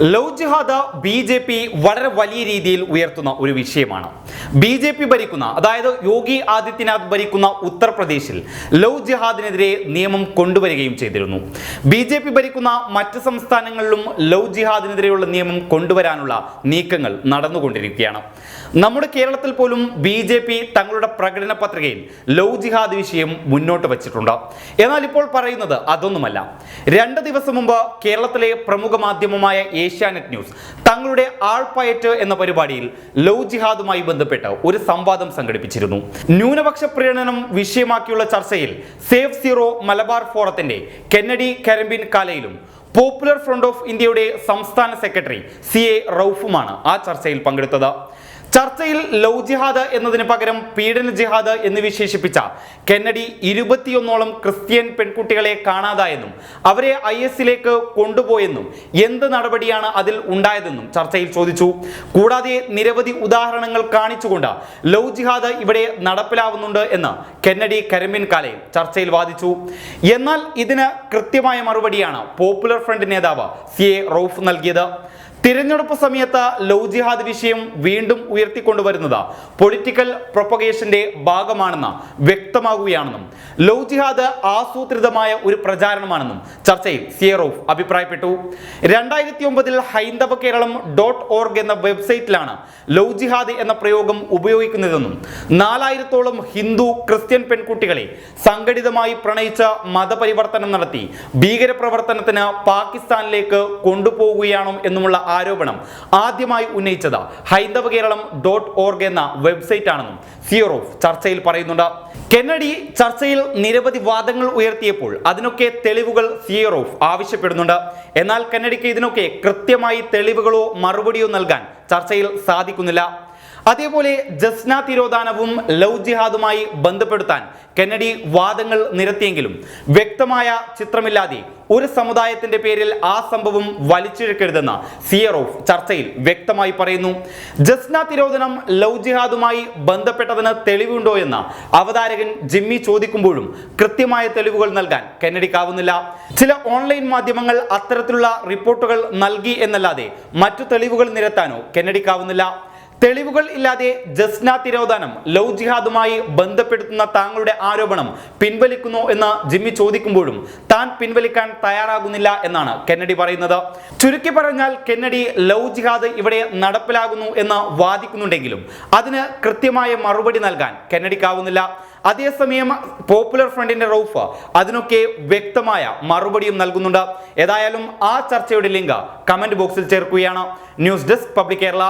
Love jihad B J P വളരെ വലിയ രീതിയിൽ ഉയർത്തുന്ന ഒരു വിഷയമാണ്. ബി ജെ പി ഭരിക്കുന്ന അതായത് യോഗി ആദിത്യനാഥ് ഭരിക്കുന്ന ഉത്തർപ്രദേശിൽ ലവ് ജിഹാദിനെതിരെ നിയമം കൊണ്ടുവരികയും ചെയ്തിരുന്നു. ബി ജെ പി ഭരിക്കുന്ന മറ്റ് സംസ്ഥാനങ്ങളിലും ലവ് ജിഹാദിനെതിരെയുള്ള നിയമം കൊണ്ടുവരാനുള്ള നീക്കങ്ങൾ നടന്നുകൊണ്ടിരിക്കുകയാണ്. നമ്മുടെ കേരളത്തിൽ പോലും ബി ജെ പി തങ്ങളുടെ പ്രകടന പത്രികയിൽ ലവ് ജിഹാദ് വിഷയം മുന്നോട്ട് വച്ചിട്ടുണ്ട്. എന്നാൽ ഇപ്പോൾ പറയുന്നത് അതൊന്നുമല്ല. രണ്ട് ദിവസം മുമ്പ് കേരളത്തിലെ പ്രമുഖ മാധ്യമമായ ഏഷ്യാനെറ്റ് ന്യൂസ് തങ്ങളുടെ ആൾപ്പയറ്റ് എന്ന പരിപാടിയിൽ ലവ് ജിഹാദുമായി ബന്ധപ്പെട്ട് ഒരു സംവാദം സംഘടിപ്പിച്ചിരുന്നു. ന്യൂനപക്ഷ പ്രീണനം വിഷയമാക്കിയുള്ള ചർച്ചയിൽ സേഫ് സീറോ മലബാർ ഫോറത്തിന്റെ കെന്നഡി കരമ്പിൻ കാലയിലും പോപ്പുലർ ഫ്രണ്ട് ഓഫ് ഇന്ത്യയുടെ സംസ്ഥാന സെക്രട്ടറി സി എ റൌഫുമാണ് ആ ചർച്ചയിൽ പങ്കെടുത്തത്. ചർച്ചയിൽ ലവ് ജിഹാദ് എന്നതിന് പകരം പീഡന ജിഹാദ് എന്ന് വിശേഷിപ്പിച്ച കെന്നഡി ഇരുപത്തിയൊന്നോളം ക്രിസ്ത്യൻ പെൺകുട്ടികളെ കാണാതായെന്നും അവരെ ഐ എസിലേക്ക് കൊണ്ടുപോയെന്നും എന്ത് നടപടിയാണ് അതിൽ ഉണ്ടായതെന്നും ചർച്ചയിൽ ചോദിച്ചു. കൂടാതെ നിരവധി ഉദാഹരണങ്ങൾ കാണിച്ചുകൊണ്ട് ലവ് ജിഹാദ് ഇവിടെ നടപ്പിലാവുന്നുണ്ട് എന്ന് കെന്നഡി കരമ്പിൻ കാലയിൽ ചർച്ചയിൽ വാദിച്ചു. എന്നാൽ ഇതിന് കൃത്യമായ മറുപടിയാണ് പോപ്പുലർ ഫ്രണ്ട് നേതാവ് സി എ റൌഫ് നൽകിയത്. തിരഞ്ഞെടുപ്പ് സമയത്ത് ലവ് ജിഹാദ് വിഷയം വീണ്ടും ഉയർത്തിക്കൊണ്ടുവരുന്നത് പൊളിറ്റിക്കൽ പ്രൊപ്പഗേഷന്റെ ഭാഗമാണെന്ന് വ്യക്തമാകുകയാണെന്നും ലവ് ജിഹാദ് ആസൂത്രിതമായ ഒരു പ്രചാരണമാണെന്നും ചർച്ചയിൽ സിയറോഫ് അഭിപ്രായപ്പെട്ടു. രണ്ടായിരത്തി ഒമ്പതിൽ ഹൈന്ദവ കേരളം ഡോട്ട് ഓർഗ് എന്ന വെബ്സൈറ്റിലാണ് ലവ് ജിഹാദ് എന്ന പ്രയോഗം ഉപയോഗിക്കുന്നതെന്നും നാലായിരത്തോളം ഹിന്ദു ക്രിസ്ത്യൻ പെൺകുട്ടികളെ സംഘടിതമായി പ്രണയിച്ച മതപരിവർത്തനം നടത്തി ഭീകരപ്രവർത്തനത്തിന് പാകിസ്ഥാനിലേക്ക് കൊണ്ടുപോവുകയാണോ എന്നുമുള്ള ആരോപണം ആദ്യമായി ഉന്നയിച്ചത് ഹൈന്ദവ കേരളം ഡോട്ട് ഓർഗ് എന്ന വെബ്സൈറ്റ് ആണെന്നും സിയോറോഫ് ചർച്ചയിൽ പറയുന്നുണ്ട്. കെന്നഡി ചർച്ചയിൽ നിരവധി വാദങ്ങൾ ഉയർത്തിയപ്പോൾ അതിനൊക്കെ തെളിവുകൾ സിയറോഫ് ആവശ്യപ്പെടുന്നുണ്ട്. എന്നാൽ കെന്നഡിക്ക് ഇതിനൊക്കെ കൃത്യമായി തെളിവുകളോ മറുപടിയോ നൽകാൻ ചർച്ചയിൽ സാധിക്കുന്നില്ല. അതേപോലെ ജസ്ന തിരോധാനവും ലവ് ജിഹാദുമായി ബന്ധപ്പെടുത്താൻ കെന്നഡി വാദങ്ങൾ നിരത്തിയെങ്കിലും വ്യക്തമായ ചിത്രമില്ലാതെ ഒരു സമുദായത്തിന്റെ പേരിൽ ആ സംഭവം വലിച്ചിഴക്കരുതെന്ന് സിയറോഫ് ചർച്ചയിൽ വ്യക്തമായി പറയുന്നു. ജസ്ന തിരോധനം ലവ് ജിഹാദുമായി ബന്ധപ്പെട്ടതിന് തെളിവുണ്ടോ എന്ന് അവതാരകൻ ജിമ്മി ചോദിക്കുമ്പോഴും കൃത്യമായ തെളിവുകൾ നൽകാൻ കെന്നഡിക്കാവുന്നില്ല. ചില ഓൺലൈൻ മാധ്യമങ്ങൾ അത്തരത്തിലുള്ള റിപ്പോർട്ടുകൾ നൽകി എന്നല്ലാതെ മറ്റു തെളിവുകൾ നിരത്താനോ കെന്നഡിക്കാവുന്നില്ല. തെളിവുകൾ ഇല്ലാതെ ജസ്ന തിരോധാനം ലവ് ജിഹാദുമായി ബന്ധപ്പെടുത്തുന്ന താങ്കളുടെ ആരോപണം പിൻവലിക്കുന്നു എന്ന് ജിമ്മി ചോദിക്കുമ്പോഴും താൻ പിൻവലിക്കാൻ തയ്യാറാകുന്നില്ല എന്നാണ് കെന്നഡി പറയുന്നത്. ചുരുക്കി പറഞ്ഞാൽ കെന്നഡി ലവ് ജിഹാദ് ഇവിടെ നടപ്പിലാകുന്നു എന്ന് വാദിക്കുന്നുണ്ടെങ്കിലും അതിന് കൃത്യമായ മറുപടി നൽകാൻ കെന്നഡിക്കാവുന്നില്ല. അതേസമയം പോപ്പുലർ ഫ്രണ്ടിന്റെ റൌഫ് അതിനൊക്കെ വ്യക്തമായ മറുപടിയും നൽകുന്നുണ്ട്. ഏതായാലും ആ ചർച്ചയുടെ ലിങ്ക് കമന്റ് ബോക്സിൽ ചേർക്കുകയാണ്. News desk Public Kerala.